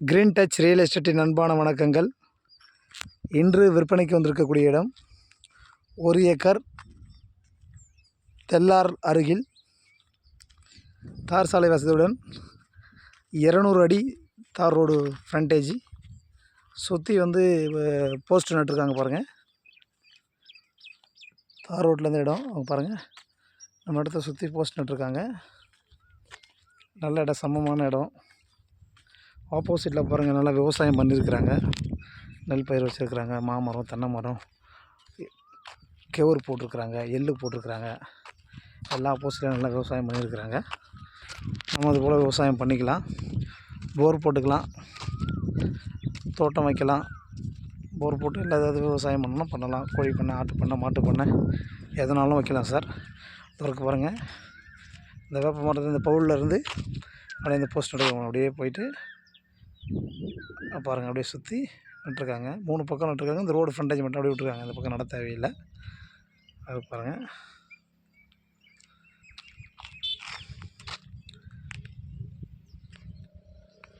Green touch real எஸ்டேட்டின் அன்பான வணக்கங்கள். இன்று விற்பனைக்கு வந்திருக்கக்கூடிய இடம் ஒரு ஏக்கர் தெல்லார் அருகில் தார் சாலை வசதியுடன் இரநூறு அடி தார் ரோடு ஃப்ரண்டேஜ் சுற்றி வந்து போஸ்ட் நட்டுருக்காங்க பாருங்கள் தார் ரோட்லேருந்து இடம். அவங்க பாருங்கள் நம்ம இடத்த சுற்றி போஸ்ட் நட்டுருக்காங்க நல்ல இடம் சமமான இடம். ஆப்போசிட்டில் பாருங்கள் நல்லா விவசாயம் பண்ணியிருக்கிறாங்க. நெல் பயிர் வச்சுருக்குறாங்க மாமரம் தென்னை மரம் கெவுர் போட்டிருக்குறாங்க எள்ளு போட்டிருக்குறாங்க. எல்லா ஆப்போசிட்லையும் நல்லா விவசாயம் பண்ணியிருக்கிறாங்க. நம்ம அது போல் விவசாயம் பண்ணிக்கலாம். போர் போட்டுக்கலாம். தோட்டம் வைக்கலாம். போர் போட்டு இல்லை ஏதாவது விவசாயம் பண்ணணும் பண்ணலாம். கோழி பண்ணை ஆட்டு பண்ணை மாட்டு பண்ணை எதனாலும் வைக்கலாம் சார். திறக்க பாருங்கள் இந்த வேப்ப மரத்தில் இந்த பவுலில் இருந்து அப்படியே இந்த போஸ்ட் அப்படியே போயிட்டு பாருங்கள் அப்படியே சுற்றி நட்டுருக்காங்க. மூணு பக்கம் நட்டுருக்காங்க. இந்த ரோடு ஃப்ரண்டேஜ் மட்டும் அப்படியே விட்டுருக்காங்க. இந்த பக்கம் நட தேவையில்லை. அது பாருங்கள்